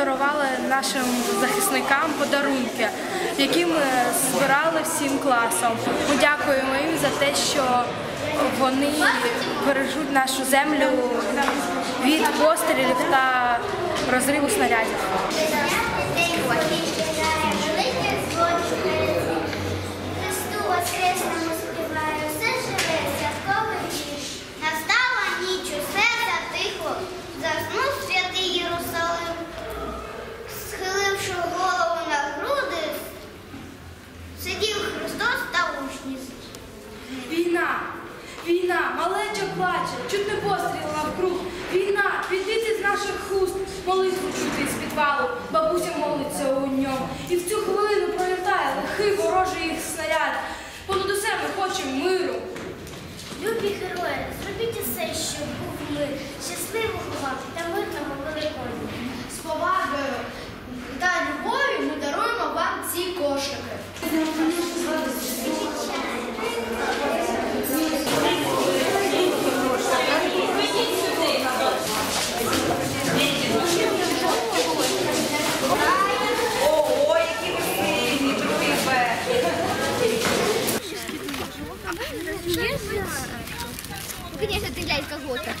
дарували нашим захисникам подарунки, які ми збирали всім класом. Ми дякуємо їм за те, що вони бережуть нашу землю від пострілів та розриву снарядів. Малеча плаче, чутне постріл навкруг. Війна, підійти з наших хуст, молитву чути з підвалу, бабуся молиться у ньому. І в цю хвилину пролітає лихий ворожий Конечно, ты глянь кого-то.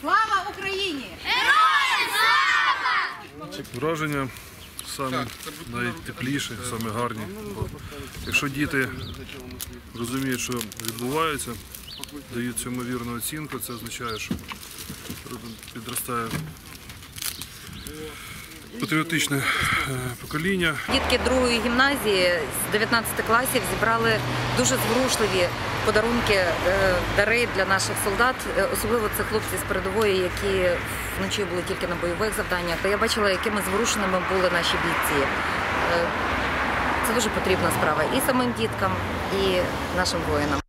Слава Україні! Героям слава! Враження саме найтепліші, саме гарні. Бо якщо діти розуміють, що відбувається, дають цьому вірну оцінку, це означає, що підростає патріотичне е, покоління. Дітки другої гімназії з 19 класів зібрали дуже зворушливі подарунки, е, дари для наших солдат. Е, Особливо це хлопці з передової, які вночі були тільки на бойових завданнях. Я бачила, якими зворушеними були наші бійці. Це дуже потрібна справа і самим діткам, і нашим воїнам.